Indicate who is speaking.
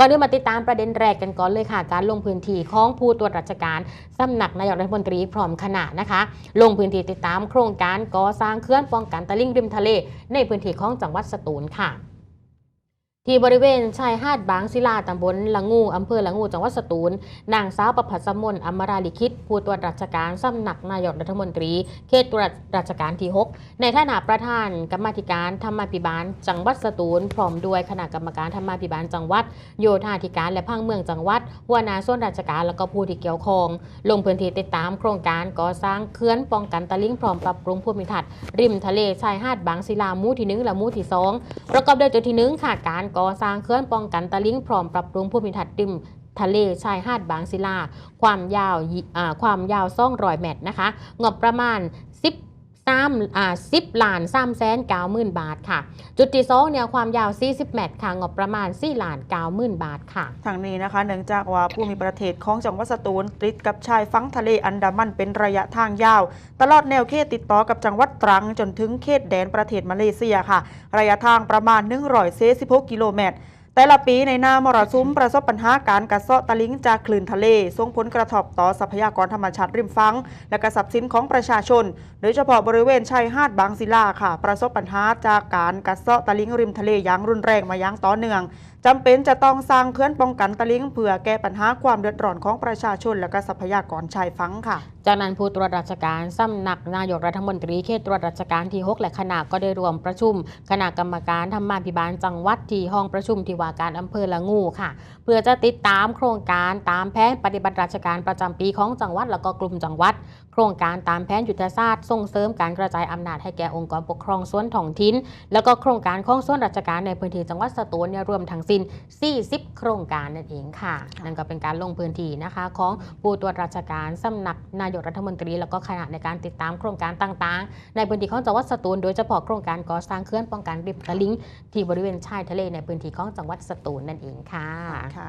Speaker 1: ก่อนอื่นมาติดตามประเด็นแรกกันก่อนเลยค่ะ การลงพื้นที่ของผู้ตรวจราชการสำนักนายกรัฐมนตรีพร้อมคณะนะคะ ลงพื้นที่ติดตามโครงการก่อสร้างเขื่อนป้องกันตลิ่งริมทะเล ในพื้นที่ของจังหวัดสตูลค่ะ ที่บริเวณชายหาดบางศิลาตำบลละงูอำเภอละงูจังหวัดสตูล นางสาวประภัสมนอมราลิคิดผู้ตรวจราชการสำนักนายกรัฐมนตรี เขตตรวจราชการที่ 6 ในฐานะประธานกรรมธิการธรรมาภิบาล จังหวัดสตูล พร้อมด้วยคณะกรรมการธรรมาภิบาลจังหวัด โยธาธิการและพังเมืองจังหวัดหัวหน้าส่วนราชการและก็ผู้ที่เกี่ยวข้อง ลงพื้นที่ติดตามโครงการก่อสร้างเขื่อนป้องกันตลิ่งพร้อมปรับปรุงภูมิทัศน์ริมทะเลชายหาดบางศิลามู่ที่หนึ่งและมู่ที่สองประกอบด้วยจุดที่หนึ่งค่ะการก่อสร้างเขื่อนป้องกันตลิ่งพร้อมปรับปรุงภูมิทัศน์ริมทะเลชายหาดบางศิลา ความยาวความยาวซ่องรอยแมตรนะคะ งบประมาณ 10 3อ่า10ล้าน3แสน9หมื่นบาทค่ะ จุดที่สองเนี่ยความยาว 40เมตรค่ะงบประมาณ4ล้าน9หมื่นบาทค่ะ
Speaker 2: ทางนี้นะคะ เนื่องจากว่าผู้มีประเทศของจังหวัดสตูลติดกับชายฝั่งทะเลอันดามันเป็นระยะทางยาว ตลอดแนวเขตติดต่อกับจังหวัดตรังจนถึงเขตแดนประเทศมาเลเซียค่ะ ระยะทางประมาณ146กิโลเมตร แต่ละปีในหน้ามรสุมประสบปัญหาการกัดเซาะตะลิงจากคลื่นทะเลส่งผลกระทบต่อทรัพยากรธรรมชาติริมฝั่งและกระสับสินของประชาชน โดยเฉพาะบริเวณชายหาดบางศิลาค่ะ ประสบปัญหาจากการกัดเซาะตะลิงริมทะเลอย่างรุนแรงมาอย่างต่อเนื่องจำเป็นจะต้องสร้างเขื่อนป้องกันตะลิ่งเพื่อแก้ปัญหาความเดือดร้อนของประชาชน และก็ทรัพยากรชายฝั่งค่ะ
Speaker 1: จากนั้นผู้ตรวจราชการสำนักนายกรัฐมนตรีเขตตรวจราชการที่ 6 และคณะก็ได้รวมประชุม คณะกรรมการธรรมาภิบาลจังหวัดที่ห้องประชุมที่ว่าการอำเภอละงูค่ะ เพื่อจะติดตามโครงการตามแผนปฏิบัติราชการประจำปีของจังหวัดแล้วก็กลุ่มจังหวัด โครงการตามแผนยุทธศาสตร์ส่งเสริมการกระจายอำนาจให้แก่องค์กรปกครองส่วนท้องถิ่นแล้วก็โครงการของส่วนราชการในพื้นที่จังหวัดสตูลเนี่ยรวมทั้งสิ้น 40 โครงการนั่นเองค่ะ นั่นก็เป็นการลงพื้นที่นะคะของผู้ตรวจราชการสำนักนายกรัฐมนตรี แล้วก็คณะในการติดตามโครงการต่างๆ ในพื้นที่ของจังหวัดสตูลโดยเฉพาะโครงการก่อสร้างเขื่อนป้องกันริมตลิ่งที่บริเวณชายทะเลในพื้นที่ของจังหวัดสตูลนั่นเองค่ะ
Speaker 2: ค่ะ